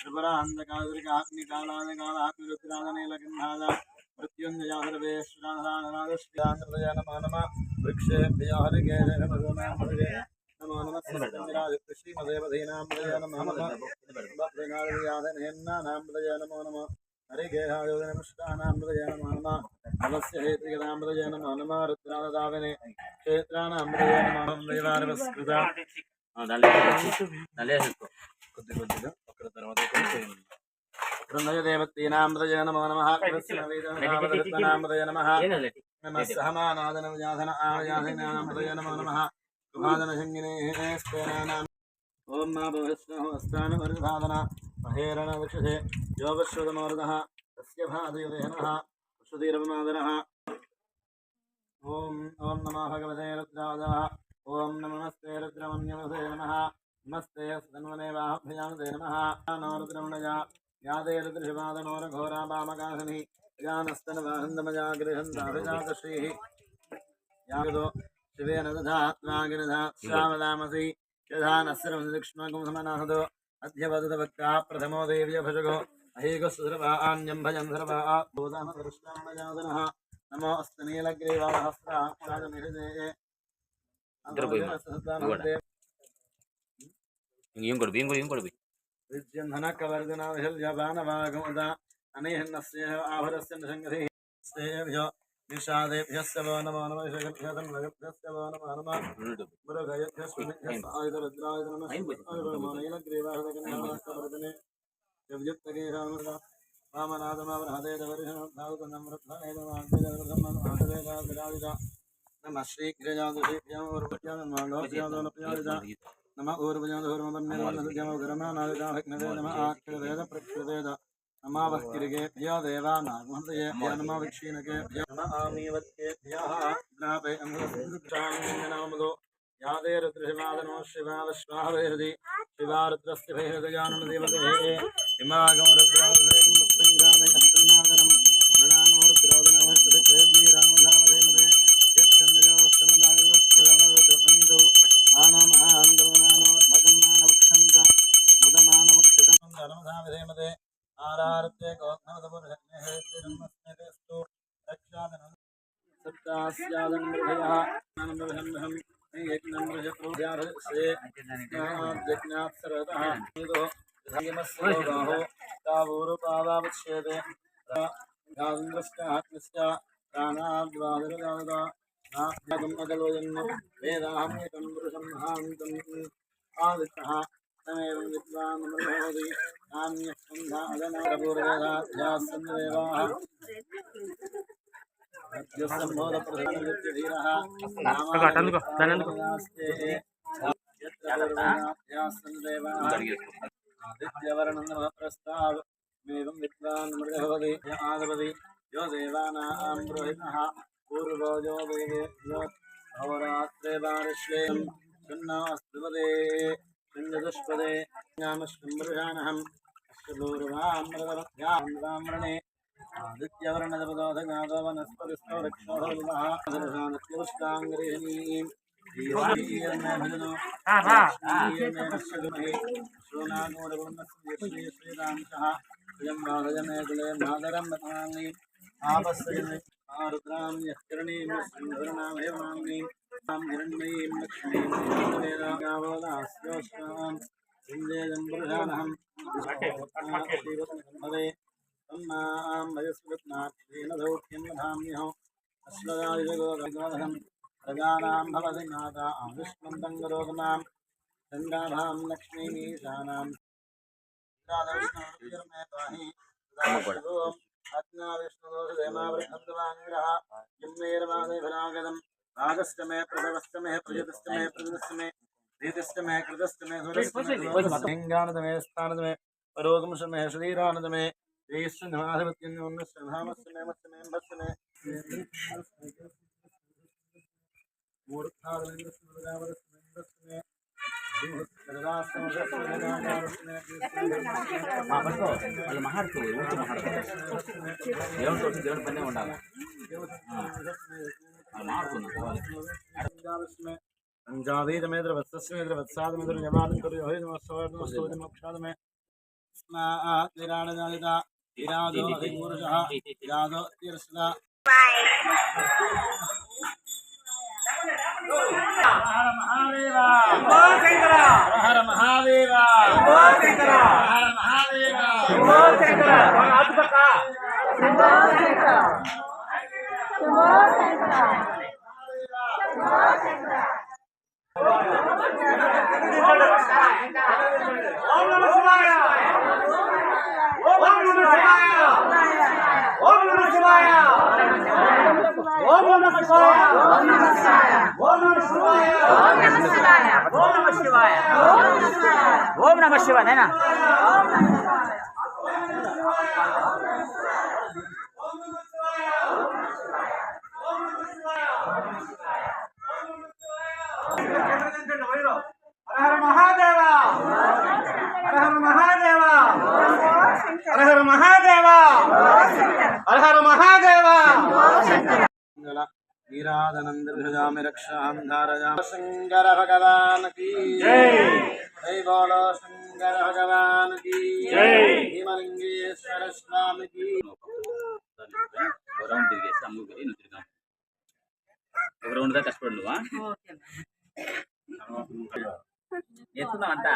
త్రిపురాంధకాగ్నికాలాదకాలాగ్నిరుద్రాదనీలగంధాద మృత్యుంజయ సర్వేశ్వరానరాగశ్రీయాంధ్రదయ నమో నమ వృక్షేభ్య హరికేశమధునామృగే నమో నమ శ్రీమదేవధీనామృదయ నమ భద్రనామృదయ నమో నమ హరికేహాయోజనమిష్టానామృదయ నమో నమ నమస్య హేత్రికదామృదయ నమో నమ రుద్రాదావినే క్షేత్రానామృదయ దైవారవస్కృత కొద్ది కొద్దిగా ഓം നാഭസ്ഥാനുപരിധാതന തസ്യ ഓം ഓം ഭഗവതേ രുദ്രാദ ഓം നമസ്തേ രുദ്രമന്യമസേ നമ. మా భవిష్ణు అస్థానవర్ధాదన మహేరణ విషసే యోగశ్రుతమోరదః తస్య భాదయుదేనః వసుధీరవమాదనः ఓం ఓం నమో భగవతే రుద్రాజः ఓం నమస్తే రుద్రమన్యవసే నమః నమస్తే సన్వనేవాభ్యాదే నమః నో రుద్రమణయ యాదే ಹಿಂಗೆ ಹಿಂಗೆ ಕೊಡ್ಬಿ ಹಿಂಗೆ ಹಿಂಗೆ ಕೊಡ್ಬಿ निषादेभ्यश्च वो नमो नमः ऋषगभ्यसन्मगभ्यश्च वो नमो नमः मृगयभ्यश्वभ्यश्च आयुधरुद्राय नमः आयुर्मनैलग्रीवाहृदकनमस्तवर्धने यव्युक्तगेहामृता वामनादमावृहदेदवरिषणाधावकनमृद्धेदवृद्धमादवेदाविराजिता नमः श्रीगिरिजादुषेभ्यं वरुभ्यां मालोभ्यां दोनप्यादिता ఇంకేం కొడు బియ్యం కొడు ఏం కొడు విద్యంధన కవర్గన విహల్యబానవాగముద అనేహన్నస్య నమ శ్రీగ్రజాదుషేభ్యమోర్భ్యానమాలోచయాదోనప్యాదిద నమ నమ ఆక్షరవేద ప్రక్షవేద అస్తనాదనం రామధామధేమదే యచ్చందజో శ్రమదాగస్తరమరుద్రపనీతో మానమహాందవనానో ముదమానవక్షతం ధర్మధామధేమదే ఆరారత్తే గోత్నవదపురహేతిరన్మస్మేతేస్తు రక్షాదనం సప్తాస్యాదన్మృభయः ఆనందవిహంహం ఏకనమ్రజప్రోధ్యాశ్రే జ్ఞాప్సరతः నీదో ధర్మస్య నాగం అగలోయన్ వేదాహమేకం పురుషం తమేవం విద్వాన్ మృహోది నాణ్యస్కంధాదనారపూర్వేదాధ్యాసన్దేవాः అందుకో, దాన్ని విద్వాన్ మృగవది ఆదవది యో దేవానాం పురోహితః पूर्वोजोदयेश्वरात्रेवारिश्वेयं सुन्नास्त्रिपदे शून्यदुष्पदे नामश्मृषाणहम् अस्य पूर्वामृतवत्यामृतामृणे आदित्यवर्णदपदोधगादवनस्पतिस्थो वृक्षोरुमहादृशानत्यपुष्टाङ्गृहिणीम् श्रीरामः स्वयं माधजमे कुले माधरं रमामि आपस्य आरुद्रां यश्चरणीं सुन्दरनां हेमाङ्गीं तां तो हिरण्मयीं लक्ष्मीं वेदागावदास्योष्णां सिन्देदं प्रधानहं श्रीवत्सम्भवे तन्नां वयस्कृत्नाक्षेण सौख्यं वधाम्यहो अश्वदादिगोदहं प्रजानां भवति माता विष्णुन्दं रोगनां गङ्गाभां लक्ष्मीमीशानां हि। ആത്മാവിഷ്ണുദോഷേമാഗ്രഹം ആഗസ്റ്റമേ പ്രഥമസ്തമേ പ്രജതസ്തമേ പ്രജതസ്തമേ ധീതസ്തമേ കൃതസ്തമേ ലിംഗാനതമേ സ്ഥാനതമേ പരോഗംശമേ ശരീരാനന്ദമേ. ശ്രീകൃഷ്ണാധിപത്യം ശ്രദ്ധാമസ്തമേ മസ്തമേ ഭസ്തമേ వాళ్ళు మాట్లాడుతూ ఊరికే మాట్లాడతారు దేవుని తోటి దేవుని పనే ఉండాలి వాళ్ళు మాట్లాడుతున్నారు పంచాదీతమేద్ర వత్సస్మేద్ర వత్సాదమేద్ర యమానం కరు యోహిత మోక్షాదమే ஹர மகாதேவா ஹர மகாதேவா ஓம் நம சிவாய ஓம் நம சிவாய. ஓம் நம சிவாய. ஓம் நம சிவாய. ஓம் நம சிவாய. ஓம் நம சிவாய. ఓం నమ శివాయ. నైనా వీరాదనందృజామి రక్షాంధారజా శంకర భగవాన్ కీ జై బోలో శంకర భగవాన్ కీ జై భీమలింగేశ్వర స్వామి కీ ఒక రౌండ్ తిరిగేసి అమ్మ గురి నువ్వు తిరిగాం ఒక రౌండ్ దా కష్టపడు నువ్వా ఎత్తున్నావు అంట